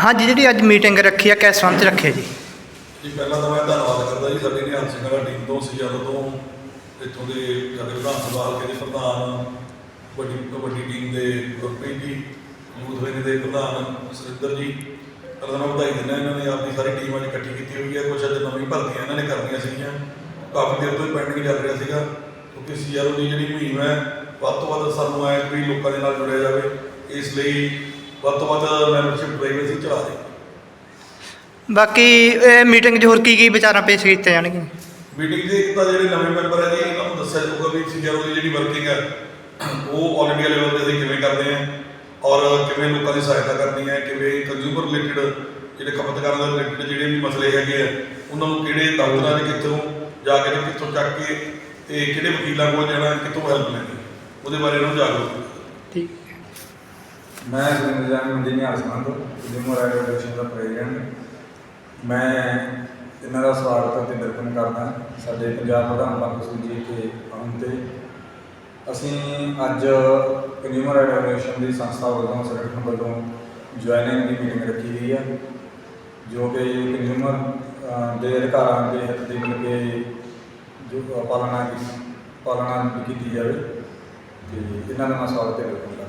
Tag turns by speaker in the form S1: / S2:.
S1: ਹਾਂਜੀ ਜਿਹੜੀ ਅੱਜ ਮੀਟਿੰਗ ਰੱਖੀ ਆ, ਕਿਸ ਸੰਬੰਧ 'ਚ ਰੱਖੀ ਆ ਜੀ।
S2: ਜੀ, ਪਹਿਲਾਂ ਤਾਂ ਮੈਂ ਧੰਨਵਾਦ ਕਰਦਾ ਜੀ ਸਾਡੀ ਨਿਹੰਗ ਸਿੰਘਾਂ ਟੀਮ ਤੋਂ ਸਿਆਲ ਤੋਂ, ਇੱਥੋਂ ਦੇ ਸਾਡੇ ਵਿਧਾਨ ਸਭਾ ਹਲਕੇ ਦੇ ਪ੍ਰਧਾਨ ਵੱਡੀ ਵੱਡੀ ਟੀਮ ਦੇ ਗੁਰਪ੍ਰੀਤ ਜੀ ਯੂਥ ਦੇ ਪ੍ਰਧਾਨ ਸੁਰਿੰਦਰ ਜੀ। ਪਹਿਲਾਂ ਮੈਂ ਵਧਾਈ ਦਿੰਦਾ ਇਹਨਾਂ ਨੇ ਆਪਣੀ ਸਾਰੀ ਟੀਮ ਅੱਜ ਇਕੱਠੀ ਕੀਤੀ ਹੋਈ ਹੈ ਕੁਛ ਅੱਜ ਨਵੀਂ ਭਰਤੀਆਂ ਇਹਨਾਂ ਨੇ ਕਰਨੀਆਂ ਸੀਗੀਆਂ। ਕਾਫੀ ਦੇਰ ਤੋਂ ਹੀ ਪੈਂਡਿੰਗ ਚੱਲ ਰਿਹਾ ਸੀਗਾ, ਕਿਉਂਕਿ ਸੀਆਰਓ ਦੀ ਜਿਹੜੀ ਮੁਹਿੰਮ ਹੈ, ਵੱਧ ਤੋਂ ਵੱਧ ਸਾਨੂੰ ਆਏ ਵੀ ਲੋਕਾਂ ਦੇ ਨਾਲ ਜੁੜਿਆ ਜਾਵੇ। ਇਸ ਲਈ ਵੱਧ ਤੋਂ ਵੱਧ ਮੈਂਬਰਸ਼ਿਪ ਡਰਾਈਵ ਅਸੀਂ ਚਲਾ ਰਹੇ ਹਾਂ
S1: ਬਾਕੀ ਇਹ ਮੀਟਿੰਗ 'ਚ ਹੋਰ ਕੀ ਕੀ ਵਿਚਾਰਾਂ ਪੇਸ਼ ਕੀਤੇ ਜਾਣਗੇ
S2: ਮੀਟਿੰਗ ਦੇ ਇੱਕ ਤਾਂ ਜਿਹੜੇ ਨਵੇਂ ਮੈਂਬਰ ਹੈ ਜੀ ਇਹਨਾਂ ਨੂੰ ਦੱਸਿਆ ਜਾਊਗਾ ਵੀ ਸੀਆਰਓ ਦੀ ਜਿਹੜੀ ਵਰਕਿੰਗ ਹੈ ਉਹ ਆਲ ਇੰਡੀਆ ਲੈਵਲ ਤੇ ਅਸੀਂ ਕਿਵੇਂ ਕਰਦੇ ਹਾਂ ਔਰ ਕਿਵੇਂ ਲੋਕਾਂ ਦੀ ਸਹਾਇਤਾ ਕਰਨੀ ਹੈ ਕਿਵੇਂ ਕੰਜ਼ਿਊਮਰ ਰਿਲੇਟਡ ਜਿਹੜੇ ਖਪਤਕਾਰਾਂ ਦੇ ਰਿਲੇਟਡ ਜਿਹੜੇ ਵੀ ਮਸਲੇ ਹੈਗੇ ਆ ਉਹਨਾਂ ਨੂੰ ਕਿਹੜੇ ਦਫ਼ਤਰਾਂ 'ਚ ਕਿੱਥੋਂ ਜਾ ਕੇ ਕਿੱਥੋਂ ਚੱਕ ਕੇ ਤੇ ਕਿਹੜੇ ਵਕੀਲਾਂ ਕੋਲ ਜਾਣਾ ਕਿੱਥੋਂ ਹੈਲਪ ਲੈਣੀ ਉਹਦੇ ਬਾਰੇ ਇਹਨਾਂ ਨੂੰ ਜਾਗਰੂਕ।
S1: ਠੀਕ।
S3: ਮੈਂ ਸੁਰਿੰਦਰ ਜਾਨ ਮੰਡੀ ਨਿਹਾਲ ਸੰਧ ਜਿਮਰ ਐਡਵੋਕੇਸ਼ਨ ਦਾ ਪ੍ਰੈਜ਼ੀਡੈਂਟ ਮੈਂ ਇਹਨਾਂ ਦਾ ਸਵਾਗਤ ਅਤੇ ਨਿਰਪਨ ਕਰਦਾ ਸਾਡੇ ਪੰਜਾਬ ਪ੍ਰਧਾਨ ਪੰਕਜ ਸਿੰਘ ਜੀ ਕੇ ਆਉਣ ਤੇ। ਅਸੀਂ ਅੱਜ ਕੰਜ਼ਿਊਮਰ ਐਡਵੋਕੇਸ਼ਨ ਦੀ ਸੰਸਥਾ ਵੱਲੋਂ, ਸੰਗਠਨ ਵੱਲੋਂ ਜੁਆਇਨਿੰਗ ਦੀ ਮੀਟਿੰਗ ਰੱਖੀ ਗਈ ਹੈ, ਜੋ ਕਿ ਕੰਜ਼ਿਊਮਰ ਦੇ ਅਧਿਕਾਰਾਂ ਦੇ ਹਿੱਤ ਦੇ ਮਿਲ ਕੇ ਜੋ ਪਾਲਣਾ ਕੀ, ਪਾਲਣਾ ਕੀਤੀ ਜਾਵੇ। ਤੇ ਇਹਨਾਂ ਦਾ ਮੈਂ ਸਵਾਗਤ ਤੇ ਕਰਦਾ